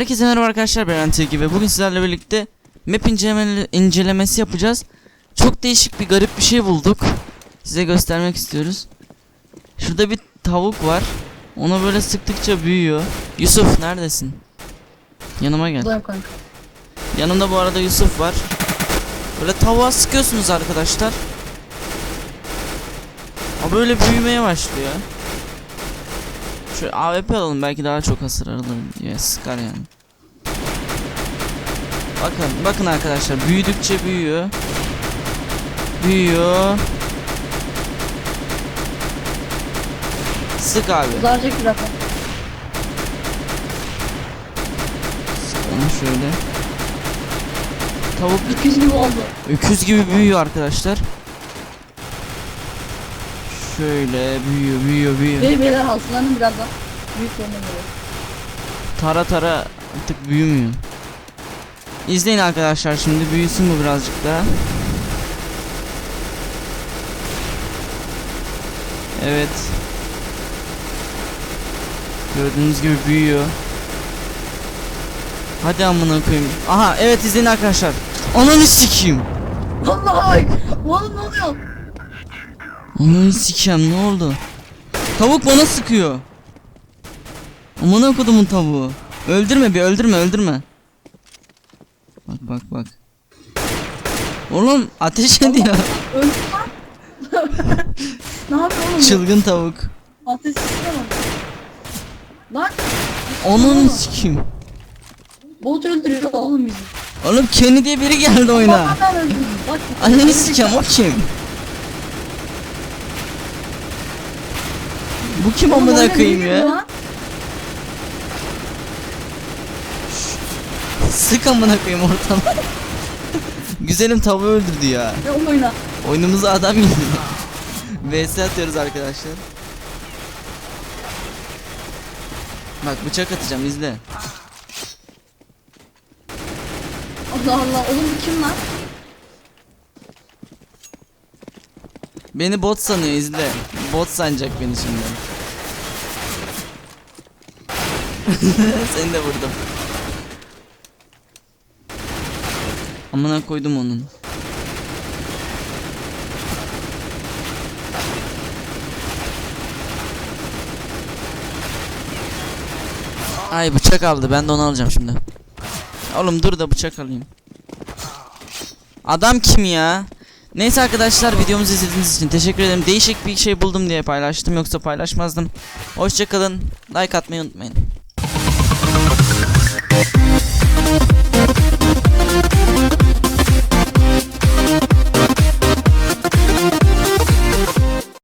Herkese merhaba arkadaşlar ben Antilgi ve bugün sizlerle birlikte map inceleme, incelemesi yapacağız. Çok değişik bir garip bir şey bulduk. Size göstermek istiyoruz. Şurada bir tavuk var. Ona böyle sıktıkça büyüyor. Yusuf neredesin? Yanıma gel. Buradayım kanka. Yanımda bu arada Yusuf var. Böyle tavuğa sıkıyorsunuz arkadaşlar. O böyle büyümeye başlıyor. Şu AWP alalım belki daha çok hasar alır diye sıkar yani. Bakın bakın arkadaşlar büyüdükçe büyüyor. Büyüyor. Sık abi. Bir rakam. Onu şöyle. Tavuk İkiz gibi oldu. Öküz gibi büyüyor arkadaşlar. Şöyle büyüyor büyüyor büyüyor. Ve beyler hazırlanın birazdan. Büyük yerine geliyor. Tara tara artık büyümüyor. İzleyin arkadaşlar şimdi büyüsün bu birazcık daha. Evet. Gördüğünüz gibi büyüyor. Hadi amına koyayım. Aha evet izleyin arkadaşlar. Ananı sikeyim. Allah! Oğlum ne oluyor? Ananı sikeyim ne oldu? Tavuk bana sıkıyor. Amına kodumun tavuğu. Öldürme bir öldürme öldürme. Bak bak bak. Oğlum ateş ediyor. Ne yapıyor oğlum? Çılgın tavuk. Ateş sistem Lan Onun sikeyim. bot öldürüyor oğlum bizi. Oğlum Kenny diye biri geldi oyuna. Bak ben öldürdüm. Bak. Ananı sikeyim o kim? Bu kim amına koyayım ya? Sık amına koyayım ortama. Güzelim tavuğu öldürdü ya. Ne oyna? Oyunumuza adam girdi. VS atıyoruz arkadaşlar. Bak bıçak atacağım izle. Allah Allah. Oğlum bu kim lan? Beni bot sanıyor izle. Bot sanacak beni şimdi. Seni de vurdum. Amına koydum onun. Ay bıçak aldı. Ben de onu alacağım şimdi. Oğlum dur da bıçak alayım. Adam kim ya? Neyse arkadaşlar videomuzu izlediğiniz için teşekkür ederim. Değişik bir şey buldum diye paylaştım yoksa paylaşmazdım. Hoşçakalın. Like atmayı unutmayın.